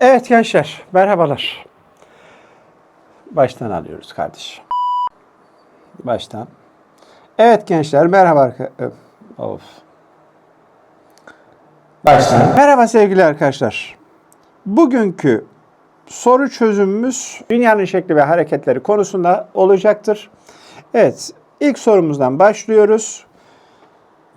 Evet gençler, merhabalar. Baştan alıyoruz kardeş. Baştan. Evet gençler, merhaba. Of. Baştan. Merhaba sevgili arkadaşlar. Bugünkü soru çözümümüz dünyanın şekli ve hareketleri konusunda olacaktır. Evet, ilk sorumuzdan başlıyoruz.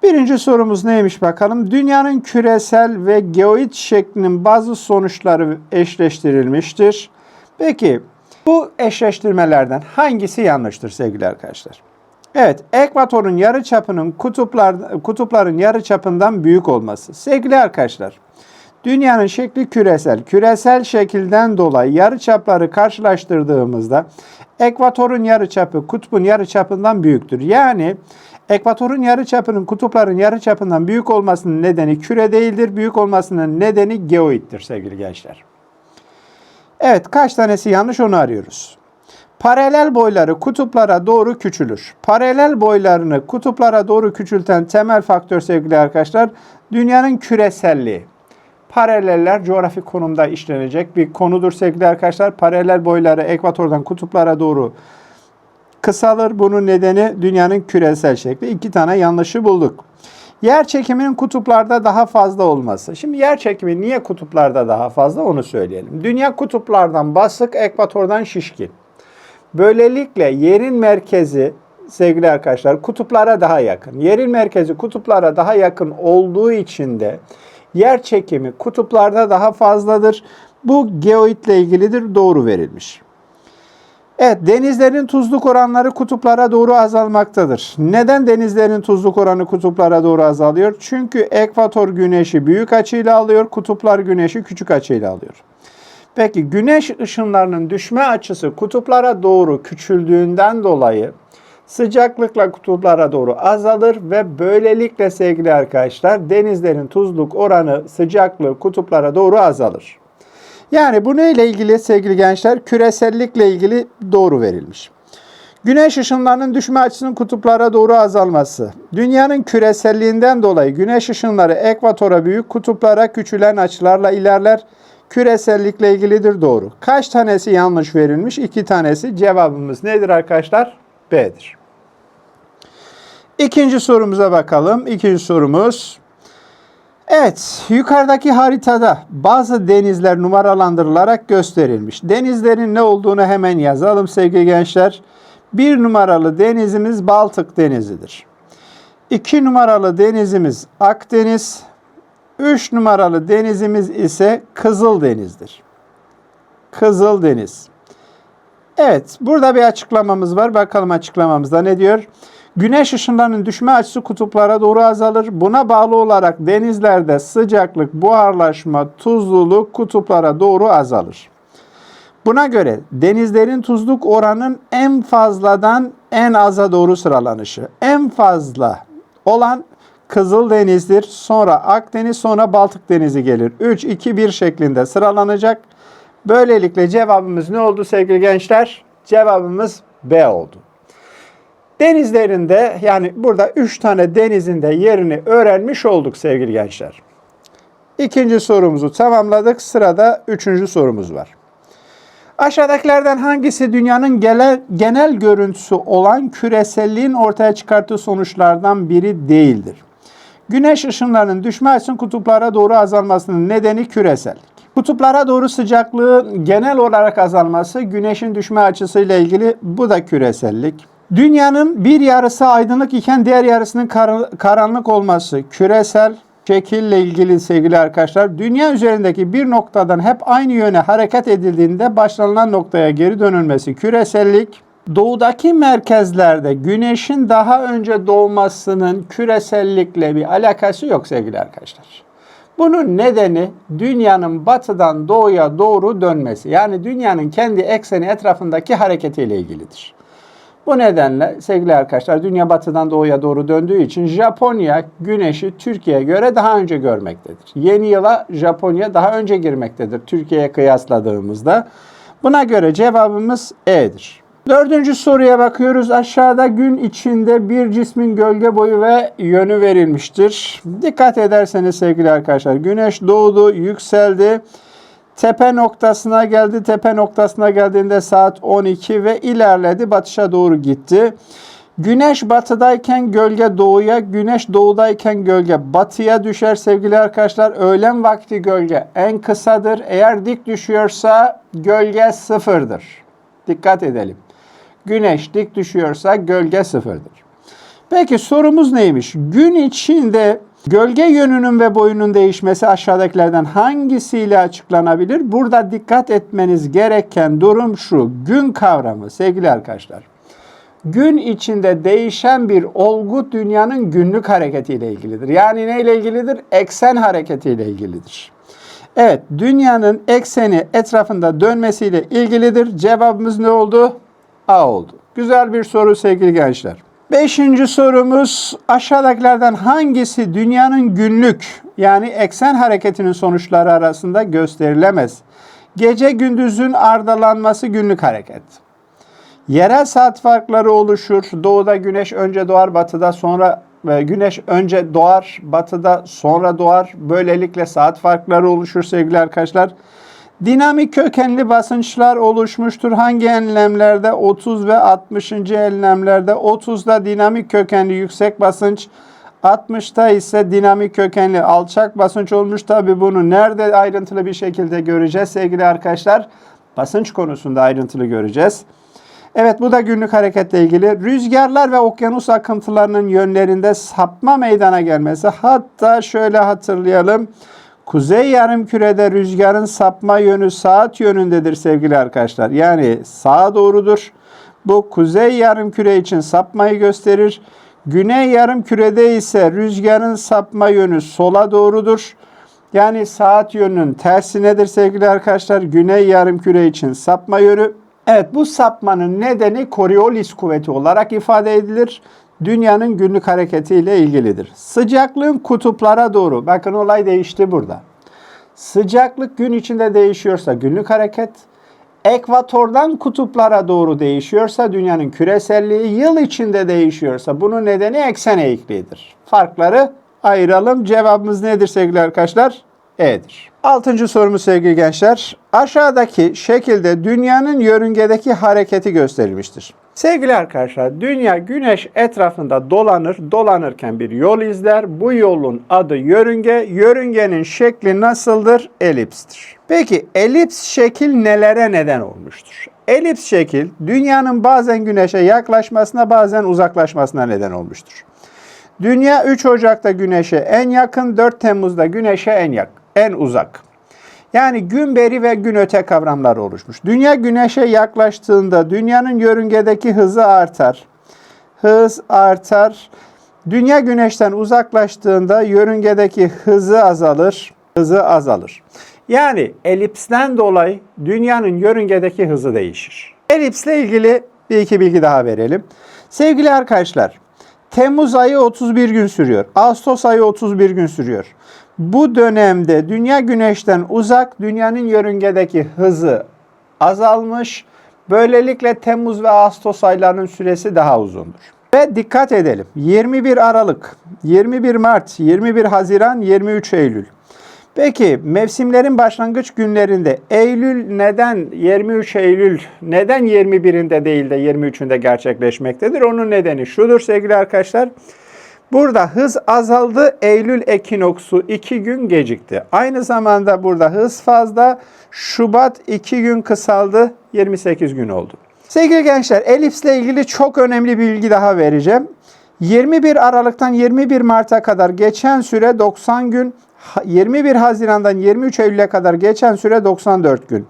Birinci sorumuz neymiş bakalım? Dünyanın küresel ve geoid şeklinin bazı sonuçları eşleştirilmiştir. Peki bu eşleştirmelerden hangisi yanlıştır sevgili arkadaşlar? Evet, ekvatorun yarıçapının kutuplar kutupların yarıçapından büyük olması. Sevgili arkadaşlar, dünyanın şekli küresel. Küresel şekilden dolayı yarıçapları karşılaştırdığımızda ekvatorun yarıçapı kutbun yarıçapından büyüktür. Yani ekvatorun yarıçapının kutupların yarıçapından büyük olmasının nedeni küre değildir. Büyük olmasının nedeni geoittir sevgili gençler. Evet kaç tanesi yanlış onu arıyoruz. Paralel boyları kutuplara doğru küçülür. Paralel boylarını kutuplara doğru küçülten temel faktör sevgili arkadaşlar dünyanın küreselliği. Paraleller coğrafi konumda işlenecek bir konudur sevgili arkadaşlar. Paralel boyları ekvatordan kutuplara doğru kısalır. Bunun nedeni dünyanın küresel şekli. İki tane yanlışı bulduk. Yer çekiminin kutuplarda daha fazla olması. Şimdi yer çekimi niye kutuplarda daha fazla onu söyleyelim. Dünya kutuplardan basık, ekvatordan şişkin. Böylelikle yerin merkezi sevgili arkadaşlar kutuplara daha yakın. Yerin merkezi kutuplara daha yakın olduğu için de yer çekimi kutuplarda daha fazladır. Bu geoidle ilgilidir. Doğru verilmiş. Evet, denizlerin tuzluk oranları kutuplara doğru azalmaktadır. Neden denizlerin tuzluk oranı kutuplara doğru azalıyor? Çünkü ekvator güneşi büyük açıyla alıyor, kutuplar güneşi küçük açıyla alıyor. Peki güneş ışınlarının düşme açısı kutuplara doğru küçüldüğünden dolayı sıcaklıkla kutuplara doğru azalır ve böylelikle sevgili arkadaşlar denizlerin tuzluk oranı sıcaklığı kutuplara doğru azalır. Yani bu neyle ilgili sevgili gençler? Küresellikle ilgili doğru verilmiş. Güneş ışınlarının düşme açısının kutuplara doğru azalması. Dünyanın küreselliğinden dolayı güneş ışınları ekvatora büyük, kutuplara küçülen açılarla ilerler. Küresellikle ilgilidir doğru. Kaç tanesi yanlış verilmiş? İki tanesi. Cevabımız nedir arkadaşlar? B'dir. İkinci sorumuza bakalım. İkinci sorumuz. Evet, yukarıdaki haritada bazı denizler numaralandırılarak gösterilmiş. Denizlerin ne olduğunu hemen yazalım sevgili gençler. Bir numaralı denizimiz Baltık Denizi'dir. İki numaralı denizimiz Akdeniz. Üç numaralı denizimiz ise Kızıldeniz'dir. Kızıldeniz. Evet, burada bir açıklamamız var. Bakalım açıklamamızda ne diyor? Güneş ışınlarının düşme açısı kutuplara doğru azalır. Buna bağlı olarak denizlerde sıcaklık, buharlaşma, tuzluluk kutuplara doğru azalır. Buna göre denizlerin tuzluk oranın en fazladan en aza doğru sıralanışı. En fazla olan Kızıldeniz'dir. Sonra Akdeniz, sonra Baltık Denizi gelir. 3, 2, 1 şeklinde sıralanacak. Böylelikle cevabımız ne oldu sevgili gençler? Cevabımız B oldu. Denizlerinde yani burada 3 tane denizin de yerini öğrenmiş olduk sevgili gençler. İkinci sorumuzu tamamladık. Sırada üçüncü sorumuz var. Aşağıdakilerden hangisi dünyanın genel, genel görüntüsü olan küreselliğin ortaya çıkarttığı sonuçlardan biri değildir? Güneş ışınlarının düşme açısının kutuplara doğru azalmasının nedeni küresellik. Kutuplara doğru sıcaklığın genel olarak azalması güneşin düşme açısıyla ilgili bu da küresellik. Dünyanın bir yarısı aydınlık iken diğer yarısının kar- karanlık olması küresel şekille ilgili sevgili arkadaşlar. Dünya üzerindeki bir noktadan hep aynı yöne hareket edildiğinde başlanılan noktaya geri dönülmesi küresellik. Doğudaki merkezlerde güneşin daha önce doğmasının küresellikle bir alakası yok sevgili arkadaşlar. Bunun nedeni dünyanın batıdan doğuya doğru dönmesi. Yani dünyanın kendi ekseni etrafındaki hareketiyle ilgilidir. Bu nedenle sevgili arkadaşlar dünya batıdan doğuya doğru döndüğü için Japonya güneşi Türkiye'ye göre daha önce görmektedir. Yeni yıla Japonya daha önce girmektedir Türkiye'ye kıyasladığımızda. Buna göre cevabımız E'dir. Dördüncü soruya bakıyoruz. Aşağıda gün içinde bir cismin gölge boyu ve yönü verilmiştir. Dikkat ederseniz sevgili arkadaşlar güneş doğdu, yükseldi. Tepe noktasına geldi. Tepe noktasına geldiğinde saat 12 ve ilerledi. Batışa doğru gitti. Güneş batıdayken gölge doğuya, güneş doğudayken gölge batıya düşer sevgili arkadaşlar. Öğlen vakti gölge en kısadır. Eğer dik düşüyorsa gölge sıfırdır. Dikkat edelim. Güneş dik düşüyorsa gölge sıfırdır. Peki sorumuz neymiş? Gün içinde gölge yönünün ve boyunun değişmesi aşağıdakilerden hangisiyle açıklanabilir? Burada dikkat etmeniz gereken durum şu. Gün kavramı sevgili arkadaşlar. Gün içinde değişen bir olgu dünyanın günlük hareketiyle ilgilidir. Yani neyle ilgilidir? Eksen hareketiyle ilgilidir. Evet, dünyanın ekseni etrafında dönmesiyle ilgilidir. Cevabımız ne oldu? A oldu. Güzel bir soru sevgili gençler. Beşinci sorumuz aşağıdakilerden hangisi dünyanın günlük yani eksen hareketinin sonuçları arasında gösterilemez? Gece gündüzün ardalanması günlük hareket. Yerel saat farkları oluşur. Doğuda güneş önce doğar, batıda sonra e, güneş önce doğar, batıda sonra doğar. Böylelikle saat farkları oluşur sevgili arkadaşlar. Dinamik kökenli basınçlar oluşmuştur. Hangi enlemlerde? 30 ve 60. enlemlerde. 30'da dinamik kökenli yüksek basınç, 60'ta ise dinamik kökenli alçak basınç olmuş. Tabi bunu nerede ayrıntılı bir şekilde göreceğiz sevgili arkadaşlar? Basınç konusunda ayrıntılı göreceğiz. Evet bu da günlük hareketle ilgili. Rüzgarlar ve okyanus akıntılarının yönlerinde sapma meydana gelmesi. Hatta şöyle hatırlayalım. Kuzey yarımkürede rüzgarın sapma yönü saat yönündedir sevgili arkadaşlar. Yani sağa doğrudur. Bu kuzey yarımküre için sapmayı gösterir. Güney yarımkürede ise rüzgarın sapma yönü sola doğrudur. Yani saat yönünün tersinedir sevgili arkadaşlar. Güney yarımküre için sapma yönü. Evet bu sapmanın nedeni Coriolis kuvveti olarak ifade edilir. Dünyanın günlük hareketiyle ilgilidir. Sıcaklığın kutuplara doğru, bakın olay değişti burada. Sıcaklık gün içinde değişiyorsa günlük hareket, ekvatordan kutuplara doğru değişiyorsa dünyanın küreselliği, yıl içinde değişiyorsa bunun nedeni eksen eğikliğidir. Farkları ayıralım. Cevabımız nedir sevgili arkadaşlar? E'dir. Altıncı sorumuz sevgili gençler. Aşağıdaki şekilde dünyanın yörüngedeki hareketi gösterilmiştir. Sevgili arkadaşlar, dünya güneş etrafında dolanır, dolanırken bir yol izler. Bu yolun adı yörünge, yörüngenin şekli nasıldır? Elipstir. Peki elips şekil nelere neden olmuştur? Elips şekil dünyanın bazen güneşe yaklaşmasına bazen uzaklaşmasına neden olmuştur. Dünya 3 Ocak'ta güneşe en yakın, 4 Temmuz'da güneşe en yakın, en uzak. Yani gün beri ve gün öte kavramları oluşmuş. Dünya güneşe yaklaştığında dünyanın yörüngedeki hızı artar. Hız artar. Dünya güneşten uzaklaştığında yörüngedeki hızı azalır. Hızı azalır. Yani elipsten dolayı dünyanın yörüngedeki hızı değişir. Elipsle ilgili bir iki bilgi daha verelim. Sevgili arkadaşlar, Temmuz ayı 31 gün sürüyor. Ağustos ayı 31 gün sürüyor. Bu dönemde dünya güneşten uzak, dünyanın yörüngedeki hızı azalmış. Böylelikle Temmuz ve Ağustos aylarının süresi daha uzundur. Ve dikkat edelim. 21 Aralık, 21 Mart, 21 Haziran, 23 Eylül. Peki mevsimlerin başlangıç günlerinde Eylül neden 23 Eylül neden 21'inde değil de 23'ünde gerçekleşmektedir? Onun nedeni şudur sevgili arkadaşlar. Burada hız azaldı. Eylül ekinoksu 2 gün gecikti. Aynı zamanda burada hız fazla. Şubat 2 gün kısaldı. 28 gün oldu. Sevgili gençler, elipsle ilgili çok önemli bir bilgi daha vereceğim. 21 Aralık'tan 21 Mart'a kadar geçen süre 90 gün, 21 Haziran'dan 23 Eylül'e kadar geçen süre 94 gün.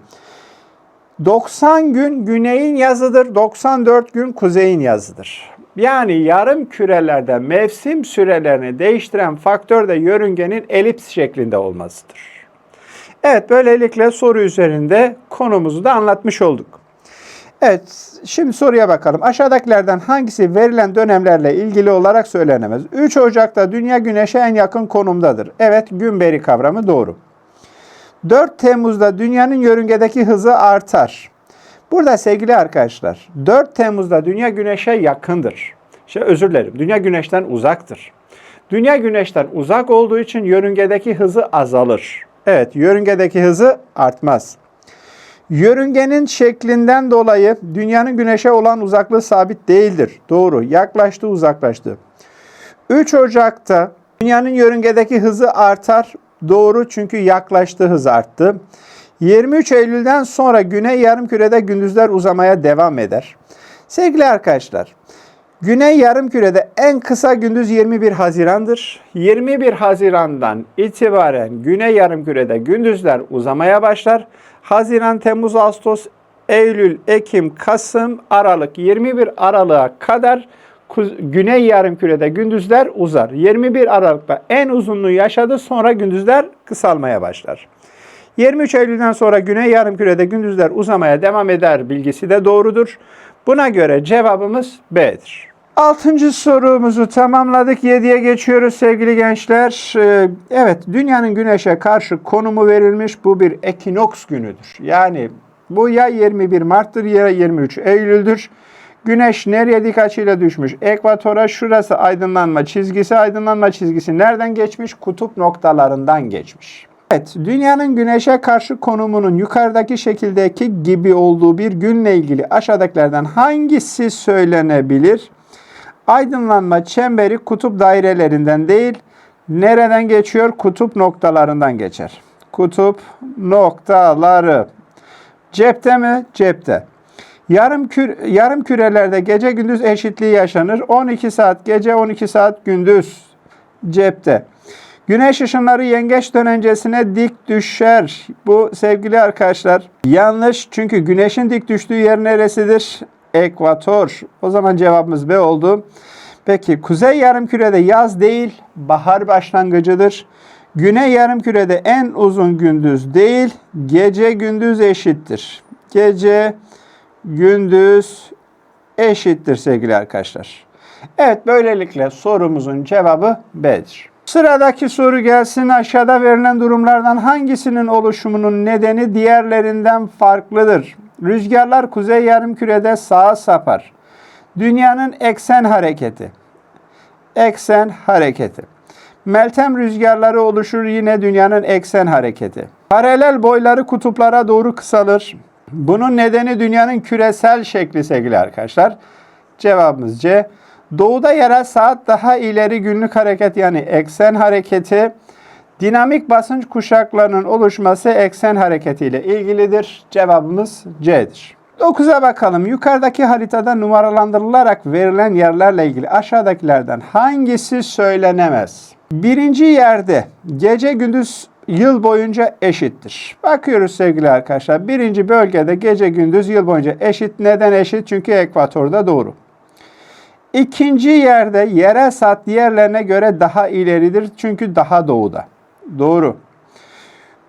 90 gün güneyin yazıdır, 94 gün kuzeyin yazıdır. Yani yarım kürelerde mevsim sürelerini değiştiren faktör de yörüngenin elips şeklinde olmasıdır. Evet böylelikle soru üzerinde konumuzu da anlatmış olduk. Evet, şimdi soruya bakalım. Aşağıdakilerden hangisi verilen dönemlerle ilgili olarak söylenemez? 3 Ocak'ta Dünya Güneş'e en yakın konumdadır. Evet, gün beri kavramı doğru. 4 Temmuz'da dünyanın yörüngedeki hızı artar. Burada sevgili arkadaşlar, 4 Temmuz'da Dünya Güneş'e yakındır. Şey özür dilerim, Dünya Güneş'ten uzaktır. Dünya Güneş'ten uzak olduğu için yörüngedeki hızı azalır. Evet, yörüngedeki hızı artmaz. Yörüngenin şeklinden dolayı dünyanın güneşe olan uzaklığı sabit değildir. Doğru. Yaklaştı, uzaklaştı. 3 Ocak'ta dünyanın yörüngedeki hızı artar. Doğru çünkü yaklaştı hız arttı. 23 Eylül'den sonra güney yarımkürede gündüzler uzamaya devam eder. Sevgili arkadaşlar, Güney yarımkürede en kısa gündüz 21 Haziran'dır. 21 Haziran'dan itibaren Güney yarımkürede gündüzler uzamaya başlar. Haziran, Temmuz, Ağustos, Eylül, Ekim, Kasım, Aralık 21 Aralık'a kadar Güney yarımkürede gündüzler uzar. 21 Aralık'ta en uzunluğu yaşadı sonra gündüzler kısalmaya başlar. 23 Eylül'den sonra Güney Yarımküre'de gündüzler uzamaya devam eder bilgisi de doğrudur. Buna göre cevabımız B'dir. Altıncı sorumuzu tamamladık. 7'ye geçiyoruz sevgili gençler. Ee, Evet, dünyanın güneşe karşı konumu verilmiş. Bu bir ekinoks günüdür. Yani bu ya 21 Mart'tır ya 23 Eylül'dür. Güneş nereye dik açıyla düşmüş? Ekvatora şurası aydınlanma çizgisi. Aydınlanma çizgisi nereden geçmiş? Kutup noktalarından geçmiş. Evet, dünyanın güneşe karşı konumunun yukarıdaki şekildeki gibi olduğu bir günle ilgili aşağıdakilerden hangisi söylenebilir? Aydınlanma çemberi kutup dairelerinden değil, nereden geçiyor? Kutup noktalarından geçer. Kutup noktaları. Cepte mi? Cepte. Yarım, kür, yarım kürelerde gece gündüz eşitliği yaşanır. 12 saat gece 12 saat gündüz cepte. Güneş ışınları yengeç dönencesine dik düşer. Bu sevgili arkadaşlar yanlış çünkü güneşin dik düştüğü yer neresidir? Ekvator. O zaman cevabımız B oldu. Peki kuzey yarımkürede yaz değil bahar başlangıcıdır. Güney yarımkürede en uzun gündüz değil gece gündüz eşittir. Gece gündüz eşittir sevgili arkadaşlar. Evet böylelikle sorumuzun cevabı B'dir. Sıradaki soru gelsin. Aşağıda verilen durumlardan hangisinin oluşumunun nedeni diğerlerinden farklıdır? Rüzgarlar kuzey yarımkürede sağa sapar. Dünyanın eksen hareketi. Eksen hareketi. Meltem rüzgarları oluşur yine dünyanın eksen hareketi. Paralel boyları kutuplara doğru kısalır. Bunun nedeni dünyanın küresel şekli sevgili arkadaşlar. Cevabımız C. Doğuda yerel saat daha ileri günlük hareket yani eksen hareketi. Dinamik basınç kuşaklarının oluşması eksen hareketiyle ilgilidir. Cevabımız C'dir. 9'a bakalım. Yukarıdaki haritada numaralandırılarak verilen yerlerle ilgili aşağıdakilerden hangisi söylenemez? Birinci yerde gece gündüz yıl boyunca eşittir. Bakıyoruz sevgili arkadaşlar. Birinci bölgede gece gündüz yıl boyunca eşit. Neden eşit? Çünkü ekvatorda doğru. İkinci yerde yerel saat diğerlerine göre daha ileridir. Çünkü daha doğuda. Doğru.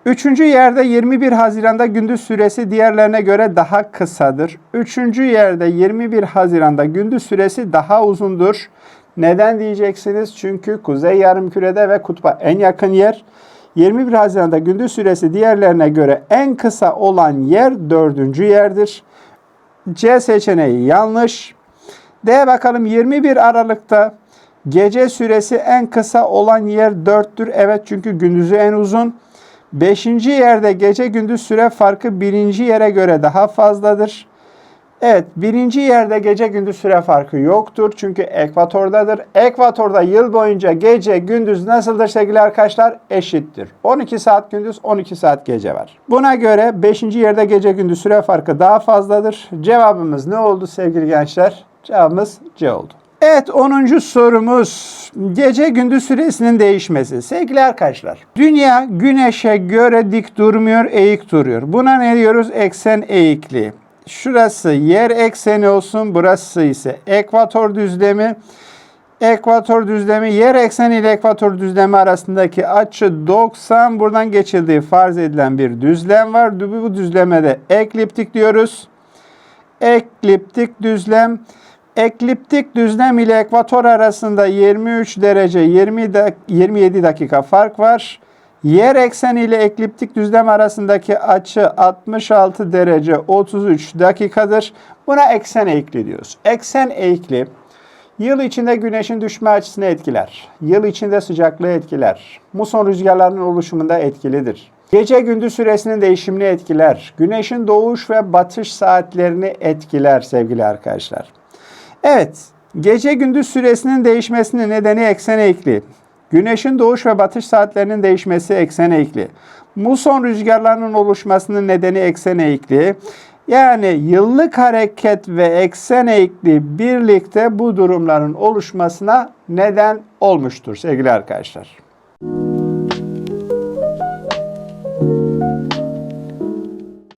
Üçüncü yerde 21 Haziran'da gündüz süresi diğerlerine göre daha kısadır. Üçüncü yerde 21 Haziran'da gündüz süresi daha uzundur. Neden diyeceksiniz? Çünkü kuzey yarımkürede ve kutba en yakın yer. 21 Haziran'da gündüz süresi diğerlerine göre en kısa olan yer dördüncü yerdir. C seçeneği yanlış. D bakalım 21 Aralık'ta gece süresi en kısa olan yer 4'tür. Evet çünkü gündüzü en uzun. Beşinci yerde gece gündüz süre farkı birinci yere göre daha fazladır. Evet birinci yerde gece gündüz süre farkı yoktur. Çünkü ekvatordadır. Ekvatorda yıl boyunca gece gündüz nasıldır sevgili arkadaşlar? Eşittir. 12 saat gündüz 12 saat gece var. Buna göre 5. yerde gece gündüz süre farkı daha fazladır. Cevabımız ne oldu sevgili gençler? Cevabımız C oldu. Evet 10. sorumuz gece gündüz süresinin değişmesi. Sevgili arkadaşlar dünya güneşe göre dik durmuyor eğik duruyor. Buna ne diyoruz? Eksen eğikliği. Şurası yer ekseni olsun burası ise ekvator düzlemi. Ekvator düzlemi yer ekseni ile ekvator düzlemi arasındaki açı 90 buradan geçildiği farz edilen bir düzlem var. Bu düzleme de ekliptik diyoruz. Ekliptik düzlem. Ekliptik düzlem ile ekvator arasında 23 derece 20 dak 27 dakika fark var. Yer ekseni ile ekliptik düzlem arasındaki açı 66 derece 33 dakikadır. Buna eksen eğikli diyoruz. Eksen eğikli yıl içinde güneşin düşme açısını etkiler. Yıl içinde sıcaklığı etkiler. Muson rüzgarlarının oluşumunda etkilidir. Gece gündüz süresinin değişimini etkiler. Güneşin doğuş ve batış saatlerini etkiler sevgili arkadaşlar. Evet, gece gündüz süresinin değişmesinin nedeni eksen eğikliği. Güneşin doğuş ve batış saatlerinin değişmesi eksen eğikliği. Muson rüzgarlarının oluşmasının nedeni eksen eğikliği. Yani yıllık hareket ve eksen eğikliği birlikte bu durumların oluşmasına neden olmuştur sevgili arkadaşlar.